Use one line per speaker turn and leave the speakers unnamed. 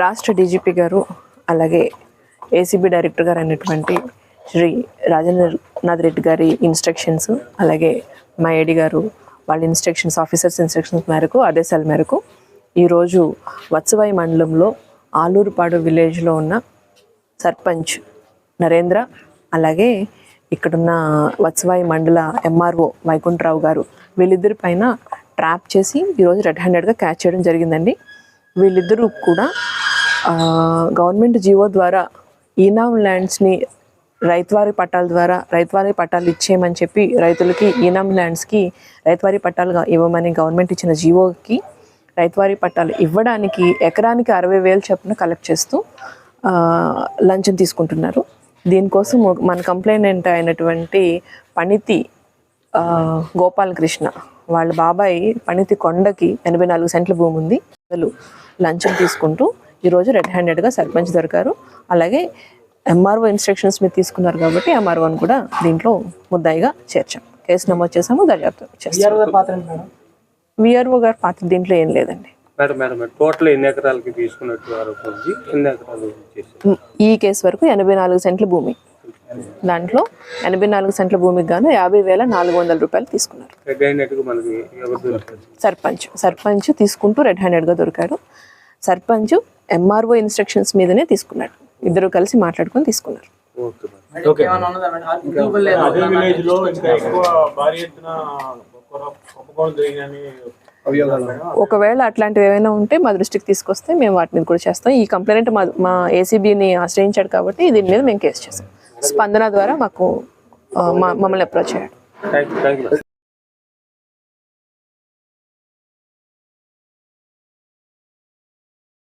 రాష్ట్ర డీజీపీ గారు అలాగే ఏసీబీ డైరెక్టర్ గారు అయినటువంటి శ్రీ రాజేంద్రనాథ్ రెడ్డి గారి ఇన్స్ట్రక్షన్స్ అలాగే మా ఏడి గారు వాళ్ళ ఇన్స్ట్రక్షన్స్ ఆఫీసర్స్ ఇన్స్ట్రక్షన్స్ మేరకు ఆదేశాల మేరకు ఈరోజు వత్సవాయి మండలంలో ఆలూరుపాడు విలేజ్లో ఉన్న సర్పంచ్ నరేంద్ర అలాగే ఇక్కడున్న వత్సవాయి మండల ఎంఆర్ఓ వైకుంఠరావు గారు వీళ్ళిద్దరి పైన ట్రాప్ చేసి ఈరోజు రెడ్ హ్యాండెడ్గా క్యాచ్ చేయడం జరిగిందండి. వీళ్ళిద్దరూ కూడా గవర్నమెంట్ జీవో ద్వారా ఈనామ్ ల్యాండ్స్ని రైతువారి పట్టాల ద్వారా రైతువారి పట్టాలు ఇచ్చేయమని చెప్పి రైతులకి ఈనామ్ ల్యాండ్స్కి రైతువారి పట్టాలుగా ఇవ్వమని గవర్నమెంట్ ఇచ్చిన జీవోకి రైతువారి పట్టాలు ఇవ్వడానికి ఎకరానికి అరవై వేలు చొప్పున కలెక్ట్ చేస్తూ లంచం తీసుకుంటున్నారు. దీనికోసం మన కంప్లైంట్ అయినటువంటి పణితి గోపాలకృష్ణ. వాళ్ళ బాబాయ్ పణితి కొండకి ఎనభై నాలుగు సెంట్ల భూమి ఉంది అసలు లంచం తీసుకుంటూ ఈరోజు రెడ్ హ్యాండెడ్గా సర్పంచ్ దొరికారు. అలాగే ఎంఆర్ఓ ఇన్స్ట్రక్షన్స్ మీద తీసుకున్నారు కాబట్టి ఎంఆర్ఓని కూడా దీంట్లో ముద్దాయిగా చేర్చాం. కేసు నమోదు చేసాము దర్యాప్తు చేస్తాం. విఆర్ఓ గారి పాత్ర దీంట్లో ఏం లేదండి.
టోటల్ ఎన్ని ఎకరాలకి తీసుకున్నట్టు
ఈ కేసు వరకు ఎనభై నాలుగు సెంట్ల భూమి. దాంట్లో ఎనభై నాలుగు సెంట్ల భూమికి గాను యాభై వేల నాలుగు వందల రూపాయలు తీసుకున్నారు. సర్పంచ్ సర్పంచ్ తీసుకుంటూ రెడ్ హ్యాండెడ్గా దొరికారు. సర్పంచ్ ఎంఆర్ఓ ఇన్స్ట్రక్షన్స్ మీదనే తీసుకున్నాడు ఇద్దరు కలిసి మాట్లాడుకొని తీసుకున్నారు. ఒకవేళ అట్లాంటివి ఏమైనా ఉంటే మా దృష్టికి తీసుకొస్తే మేము వాటి మీద కూడా చేస్తాం. ఈ కంప్లైంట్ మా మా ఏసీబీని ఆశ్రయించాడు కాబట్టి దీని మీద మేము కేసు చేస్తాం. స్పందన ద్వారా మాకు మా- మమ్మల్ని అప్రోచ్ అయ్యాడు